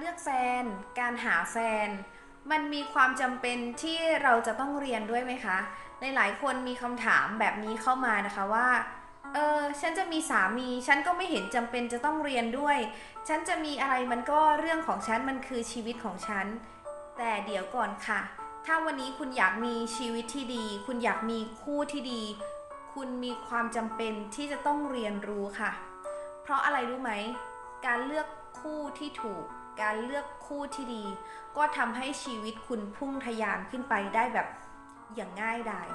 เลือกแฟน การหาแฟน มันมีความจำเป็นที่เราจะต้องเรียนด้วยไหมคะ หลายๆคนมีคำถามแบบนี้เข้ามานะคะว่า เออ ฉันจะมีสามี ฉันก็ไม่เห็นจำเป็นจะต้องเรียนด้วย ฉันจะมีอะไรมันก็เรื่องของฉัน มันคือชีวิตของฉัน แต่เดี๋ยวก่อนค่ะ ถ้าวันนี้คุณอยากมีชีวิตที่ดี คุณอยากมีคู่ที่ดี คุณมีความจำเป็นที่จะต้องเรียนรู้ค่ะ เพราะอะไรรู้ไหม การเลือกคู่ที่ถูก การเลือกคู่ที่ดี ก็ทำให้ชีวิตคุณพุ่งทะยานขึ้นไปได้แบบอย่างง่ายดาย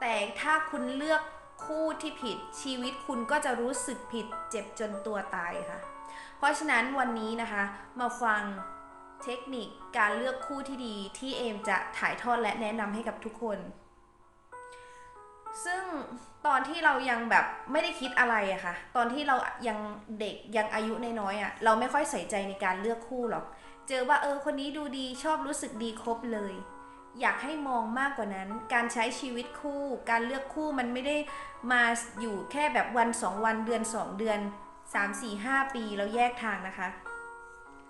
แต่ถ้าคุณเลือกคู่ที่ผิด ชีวิตคุณก็จะรู้สึกผิดเจ็บจนตัวตายค่ะ เพราะฉะนั้นวันนี้นะคะมาฟังเทคนิคการเลือกคู่ที่ดีที่เอมจะถ่ายทอดและแนะนำให้กับทุกคน ซึ่งตอนที่เรายังแบบไม่ได้คิดอะไรอะค่ะ ตอนที่เรายังเด็กยังอายุน้อยๆอะเราไม่ค่อยใส่ใจในการเลือกคู่หรอก เจอว่าเออคนนี้ดูดีชอบรู้สึกดีครบเลย อยากให้มองมากกว่านั้น การใช้ชีวิตคู่ การเลือกคู่มันไม่ได้มาอยู่แค่แบบวันสองวันเดือนสองเดือนสามสี่ห้าปีแล้วแยกทางนะคะ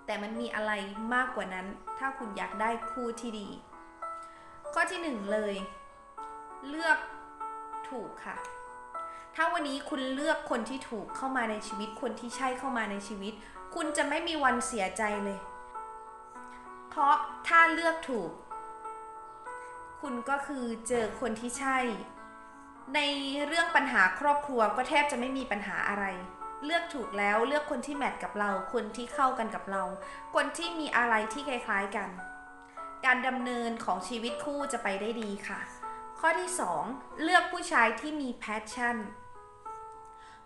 แต่มันมีอะไรมากกว่านั้น ถ้าคุณอยากได้คู่ที่ดี ข้อที่หนึ่งเลย เลือก ถูกค่ะ ถ้าวันนี้คุณเลือกคนที่ถูกเข้ามาในชีวิต คนที่ใช่เข้ามาในชีวิต คุณจะไม่มีวันเสียใจเลย เพราะถ้าเลือกถูก คุณก็คือเจอคนที่ใช่ ในเรื่องปัญหาครอบครัวก็แทบจะไม่มีปัญหาอะไรเลือกถูกแล้วเลือกคนที่แมทกับเรา คนที่เข้ากันกับเรา คนที่มีอะไรที่คล้ายๆกัน การดำเนินของชีวิตคู่จะไปได้ดีค่ะ ข้อที่ 2 เลือกผู้ชายที่มีแพชชั่น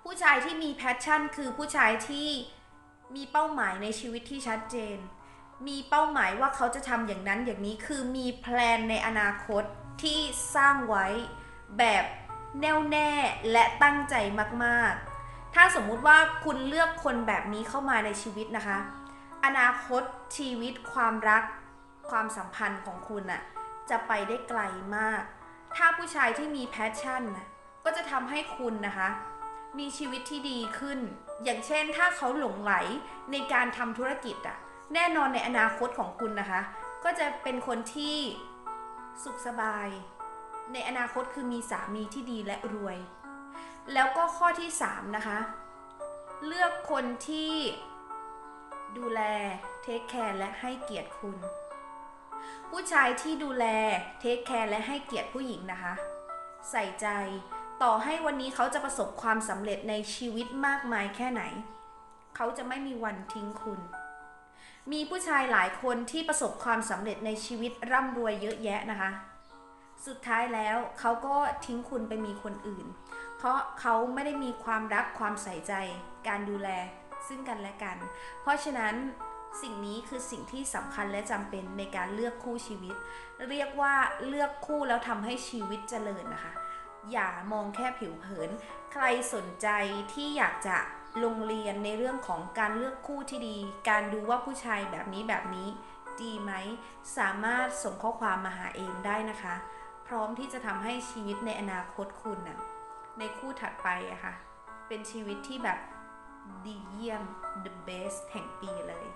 ผู้ชายที่มีแพชชั่น คือผู้ชายที่มีเป้าหมายในชีวิตที่ชัดเจน มีเป้าหมายว่าเขาจะทำอย่างนั้นอย่างนี้คือมีแพลนในอนาคตที่สร้างไว้แบบแน่วแน่และตั้งใจมากๆ ถ้าสมมุติว่าคุณเลือกคนแบบนี้เข้ามาในชีวิตนะคะ อนาคตชีวิตความรักความสัมพันธ์ของคุณน่ะจะไปได้ไกลมาก ถ้าผู้ชายที่มีแพชชั่นนะก็จะทำให้คุณนะคะ มีชีวิตที่ดีขึ้น อย่างเช่น ถ้าเขาหลงไหลในการทำธุรกิจอะแน่นอนในอนาคตของคุณนะคะ ก็จะเป็นคนที่สุขสบาย ในอนาคตคือมีสามีที่ดีและรวย แล้วก็ข้อที่ 3 นะคะ เลือกคนที่ดูแลเทคแคร์และให้เกียรติคุณ ผู้ชายที่ดูแลเทคแคร์และให้เกียรติผู้หญิงนะคะ ใส่ใจต่อให้วันนี้เขาจะประสบความสำเร็จในชีวิตมากมายแค่ไหน เขาจะไม่มีวันทิ้งคุณ มีผู้ชายหลายคนที่ประสบความสำเร็จในชีวิตร่ำรวยเยอะแยะนะคะ สุดท้ายแล้วเขาก็ทิ้งคุณไปมีคนอื่น เพราะเขาไม่ได้มีความรักความใส่ใจ การดูแลซึ่งกันและกัน เพราะฉะนั้น สิ่งนี้คือสิ่งที่สำคัญและจำเป็นในการเลือกคู่ชีวิต เรียกว่าเลือกคู่แล้วทำให้ชีวิตเจริญนะคะ อย่ามองแค่ผิวเผิน ใครสนใจที่อยากจะลงเรียนในเรื่องของการเลือกคู่ที่ดี การดูว่าผู้ชายแบบนี้แบบนี้ดีไหม สามารถส่งข้อความมาหาเอมได้นะคะ พร้อมที่จะทำให้ชีวิตในอนาคตคุณนะ่ะในคู่ถัดไปอะคะ่ะ เป็นชีวิตที่แบบดีเยี่ยม the best แห่งปีเลย